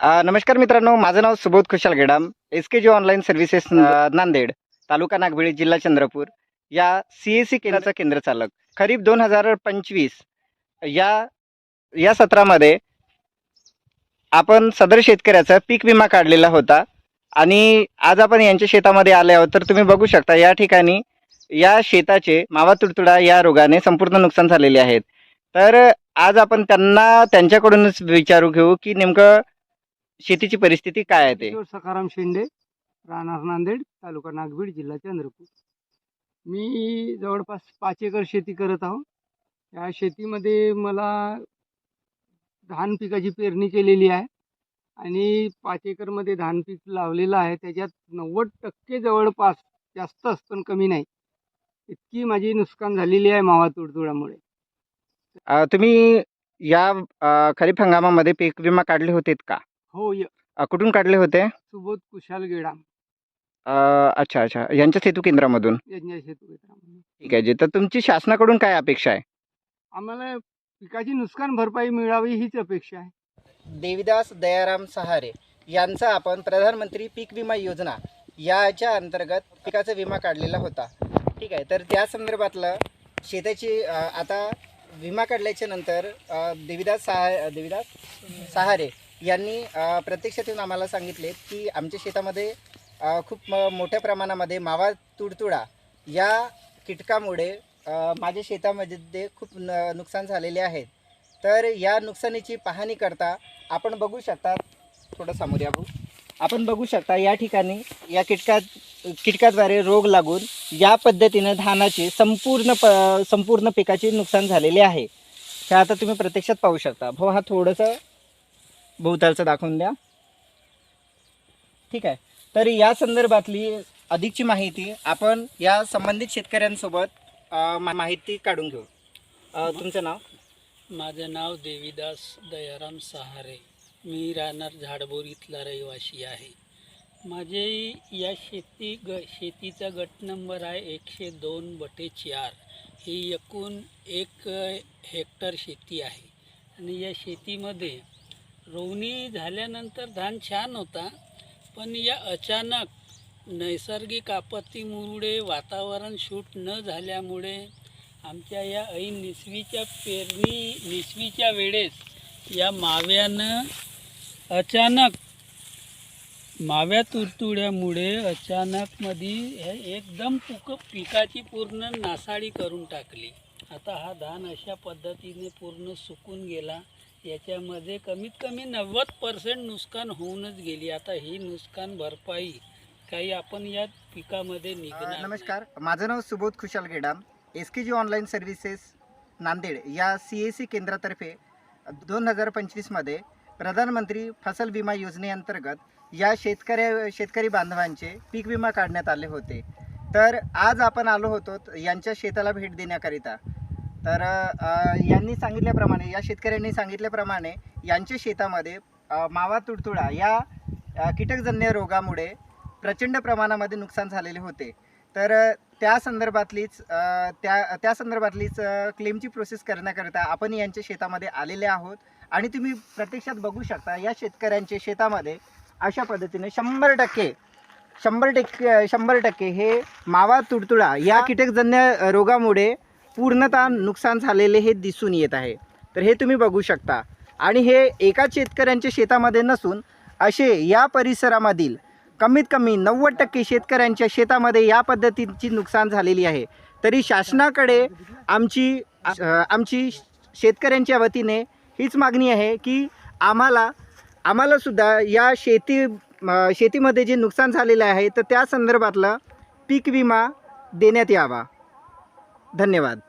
नमस्कार मित्रांनो माझं नाव Subodh Khushal Gedam. S K G online services Nanded taluka Nagbhid जिल्हा चंद्रपूर. या सी एस सी केंद्राचा केंद्र चालक. खरीप दोन हजार पंचवीस या या सत्रामध्ये आपण सदर शेतकऱ्याचा पीक विमा काढलेला होता. आणि आज आपण यांच्या शेतामध्ये आले आहोत तर तुम्ही बघू शकता या ठिकाणी या शेताचे मावा तुडतुडा या रोगाने संपूर्ण नुकसान झालेले आहेत. तर आज आपण त्यांना त्यांच्याकडूनच विचारू घेऊ की नेमकं शेतीची परिस्थिती काय आहे ते? किशोर सखाराम शेंडे राहणार नांदेड तालुका नागभीड जिल्हा चंद्रपूर. मी जवळपास पाच एकर शेती करत आहो. या शेतीमध्ये मला धान पिकाची पेरणी केलेली आहे आणि पाच एकरमध्ये धान पीक लावलेलं आहे. त्याच्यात नव्वद टक्के जवळपास जास्तच पण कमी नाही. इतकी माझी नुकसान झालेली आहे मावा तुडतुड्यामुळे अ, तुम्ही या अ, खरीप हंगामामध्ये पीक विमा काढले होते का? हो य अ, कुठून काढले होते? सुबोध कुशाल गेडाम अ, अच्छा अच्छा. यांच्या सेतू केंद्रामधून? यज्ञ शेतू क्षेत्रामध्ये ठीक आहे जी तर तुमची शासनाकडून काय अपेक्षा आहे? आम्हाला पिकाची नुकसान भरपाई मिळावी हीच अपेक्षा आहे. देविदास दयाराम सहारे यांचा आपण प्रधानमंत्री पीक विमा योजना याच्या अंतर्गत पिकाचा विमा काढलेला होता. ठीक आहे तर त्या संदर्भातलं शेताची अ, आता विमा काढल्याच्या नंतर अ, देविदास सहा देविदास सहारे यांनी प्रत्यक्षातून प्रत्यक्षात येऊन आम्हाला सांगितले की आमच्या शेतामध्ये खूप म- मोठ्या प्रमाणामध्ये मावा तुडतुडा या कीटकामुळे माझ्या शेतामध्ये खूप न नुकसान झालेले आहेत तर या नुकसानीची पाहणी करता आपण बघू शकता थोडं समोर या भाऊ आपण बघू शकता या ठिकाणी या कीटका कीटकाद्वारे रोग लागून या पद्धतीनं धानाचे संपूर्ण प संपूर्ण पिकाचे नुकसान झालेले आहे. हे आता तुम्ही प्रत्यक्षात पाहू शकता. भाऊ हा थोडंसं भोवतालचं दाखवून द्या. ठीक आहे. तर या संदर्भातली अधिकची माहिती आपण या संबंधित शेतकऱ्यांसोबत मा- माहिती काढून घेऊ. तुमचं नाव? माझं नाव देवीदास दयाराम सहारे. मी राहणार झाडबोर इथला रहिवासी आहे. माझे या शेती ग शेतीचा गट नंबर आहे एकशे दोन बटे चार. ही एकूण एक हेक्टर शेती आहे. आणि या शेतीमध्ये रोवणी झाल्यानंतर धान छान होता पण या अचानक नैसर्गिक आपत्तीमुळे वातावरण शूट न झाल्यामुळे आमच्या या ऐन निसवीच्या पेरणी निसवीच्या वेळेस या माव्यानं अचानक माव्या तुडतुड्यामुळे अचानक मध्ये हे एकदम पुक पिकाची पूर्ण नासाडी करून टाकली. आता हा धान अशा पद्धतीने पूर्ण सुकून गेला. याच्यामध्ये कमीत कमी नव्वद पर्सेंट नुकसान होऊनच गेली. आता ही नुकसान भरपाई काही आपण या पिकामध्ये निघणार. नमस्कार. माझं नाव Subodh Khushal Gedam. S K G online services Nanded या सी ए सी केंद्रातर्फे दोन हजार पंचवीसमध्ये प्रधानमंत्री फसल विमा योजनेअंतर्गत या शेतकऱ्या शेतकरी बांधवांचे पीक विमा काढण्यात आले होते. तर आज आपण आलो होतो यांच्या शेताला भेट देण्याकरिता. तर यांनी सांगितल्याप्रमाणे या शेतकऱ्यांनी सांगितल्याप्रमाणे यांच्या शेतामध्ये मावा तुडतुडा या कीटकजन्य रोगामुळे प्रचंड प्रमाणामध्ये नुकसान झालेले होते. तर त्या संदर्भातलीच त्या त्या संदर्भातलीच क्लेमची प्रोसेस करण्याकरिता आपण यांच्या शेतामध्ये आलेले आहोत. आणि तुम्ही प्रत्यक्षात बघू शकता या शेतकऱ्यांच्या शेतामध्ये अशा पद्धतीने शंभर टक्के शंभर टक्के शंभर टक्के हे मावा तुडतुडा या कीटकजन्य रोगामुळे पूर्णतः नुकसान झालेले हे दिसून येत आहे. तर हे तुम्ही बघू शकता. आणि हे एकाच शेतकऱ्यांच्या शेतामध्ये नसून असे या परिसरामधील कमीत कमी नव्वद टक्के शेतकऱ्यांच्या शेतामध्ये या पद्धतीची नुकसान झालेली आहे. तरी शासनाकडे आमची आमची शेतकऱ्यांच्या वतीने हीच मागणी आहे की आम्हाला आम्हालासुद्धा या शेती शेतीमध्ये जे नुकसान झालेलं आहे तर त्या संदर्भातला पीक विमा देण्यात यावा. धन्यवाद.